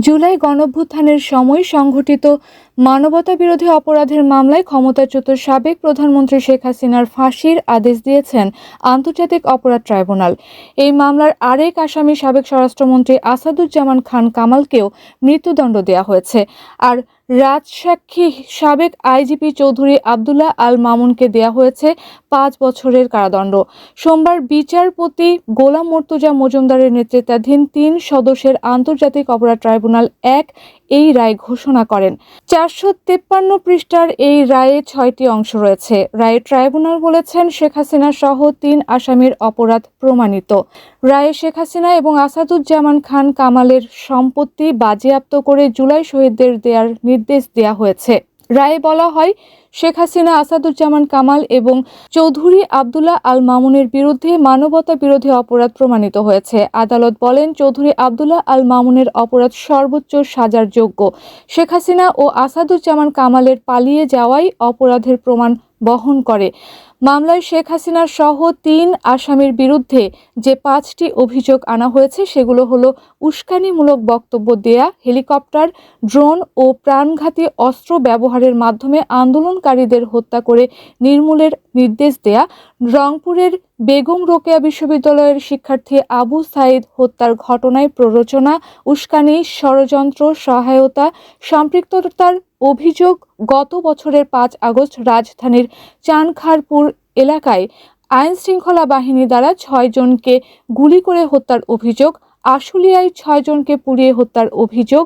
জুলাই গণভ্যুত্থানের সময় সংঘটিত মানবতা বিরোধী অপরাধের মামলায় ক্ষমতাচ্যুত সাবেক প্রধানমন্ত্রী শেখ হাসিনার ফাঁসির আদেশ দিয়েছেন আন্তর্জাতিক অপরাধ ট্রাইব্যুনাল। এই মামলার আরেক আসামি সাবেক স্বরাষ্ট্রমন্ত্রী আসাদুজ্জামান খান কামালকেও মৃত্যুদণ্ড দেওয়া হয়েছে। আর রাজসাক্ষী সাবেক আইজিপি চৌধুরী আবদুল্লাহ আল মামুনকে দেয়া হয়েছে পাঁচ বছরের কারাদণ্ড। সোমবার বিচারপতি গোলাম মর্তুজা মজুমদারের নেতৃত্বাধীন তিন সদস্যের আন্তর্জাতিক অপরাধ ট্রাইব্যুনাল এক এই রায় ঘোষণা করেন। চারশো তেপ্পান্ন পৃষ্ঠার এই রায়ে ছয়টি অংশ রয়েছে। রায়ে ট্রাইব্যুনাল বলেছেন, শেখ হাসিনা সহ তিন আসামির অপরাধ প্রমাণিত। রায়ে শেখ হাসিনা এবং আসাদুজ্জামান খান কামালের সম্পত্তি বাজেয়াপ্ত করে জুলাই শহীদদের দেয়ার নির্দেশ দেয়া হয়েছে। রায়ে বলা হয়, শেখ হাসিনা, আসাদুজ্জামান কামাল এবং চৌধুরী আবদুল্লাহ আল মামুনের বিরুদ্ধে মানবতা বিরোধী অপরাধ প্রমাণিত হয়েছে। আদালত বলেন, চৌধুরী আবদুল্লাহ আল মামুনের অপরাধ সর্বোচ্চ সাজার যোগ্য। শেখ হাসিনা ও আসাদুজ্জামান কামালের পালিয়ে যাওয়াই অপরাধের প্রমাণ বহন করে। মামলায় শেখ হাসিনার সহ তিন আসামির বিরুদ্ধে যে পাঁচটি অভিযোগ আনা হয়েছে, সেগুলো হলো উস্কানিমূলক বক্তব্য দেয়া, হেলিকপ্টার, ড্রোন ও প্রাণঘাতী অস্ত্র ব্যবহারের মাধ্যমে আন্দোলনকারীদের হত্যা করে নির্মূলের নির্দেশ দেয়া, রংপুরের বেগম রোকেয়া বিশ্ববিদ্যালয়ের শিক্ষার্থী আবু সাইদ হত্যার ঘটনায় প্ররোচনা, উস্কানি, ষড়যন্ত্র, সহায়তা, সম্পৃক্ততার অভিযোগ গত বছরের পাঁচ আগস্ট রাজধানীর চানখারপুর এলাকায় আইন শৃঙ্খলা বাহিনী দ্বারা ছয়জনকে গুলি করে হত্যার অভিযোগ, আশুলিয়ায় ছয়জনকে পুড়িয়ে হত্যার অভিযোগ।